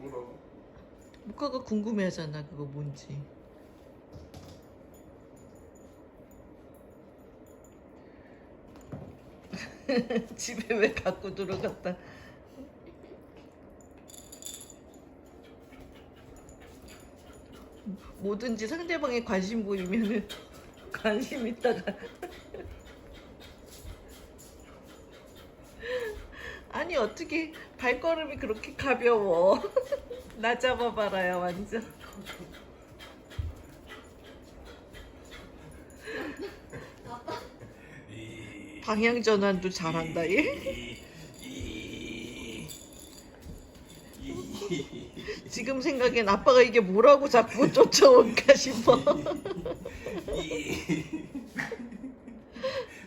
뭐라고? 모카가 궁금해하잖아 그거 뭔지. 집에 왜 갖고 들어갔다. 뭐든지 상대방에 관심 보이면은 관심 있다가 아니 어떻게 발걸음이 그렇게 가벼워? 나 잡아봐라야 완전. 이, 방향 전환도 잘한다 얘? 지금 생각엔 아빠가 이게 뭐라고 자꾸 쫓아올까 싶어. 이.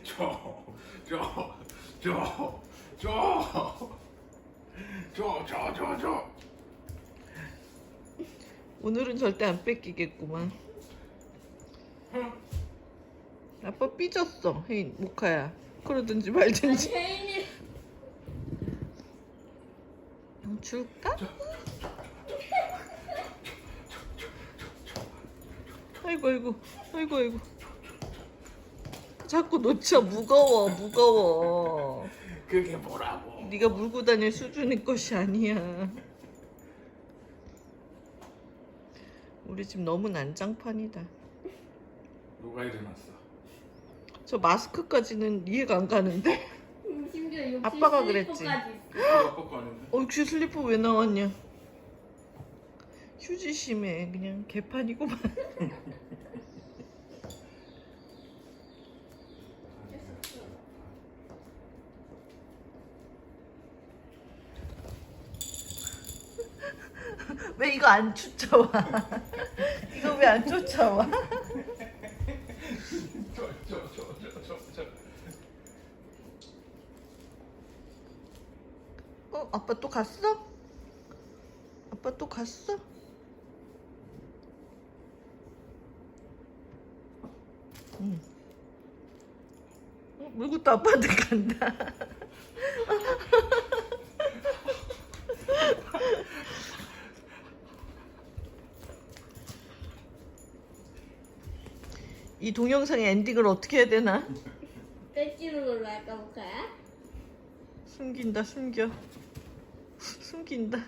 저, 저, 저, 저, 저, 저, 저, 저. 오늘은 절대 안 뺏기겠구만. 아빠 삐졌어 혜인 모카야. 그러든지 말든지. 혜인이. 형 줄까? 아이고 아이고 아이고 아이고. 자꾸 놓쳐. 무거워 무거워 그게 뭐라고? 네가 물고 다닐 수준의 것이 아니야 우리 집 너무 난장판이다 누가 일어났어? 저 마스크까지는 이해가 안 가는데 심지어 욕실 아빠가 그랬지. 슬리퍼까지 있어. 누가 뻗고 왔는데? 어, 혹시 슬리퍼 왜 나왔냐? 휴지 심해. 그냥 개판이고만. 왜 이거 안 쫓아와? 이거 왜 안 쫓아와? 어, 아빠 또 갔어? 아빠 또 갔어? 응. 어, 물고 또 아빠한테 간다. 이 동영상의 엔딩을 어떻게 해야 되나? 뺏기는 걸로 할까 볼까요? 숨긴다, 숨겨. 숨긴다.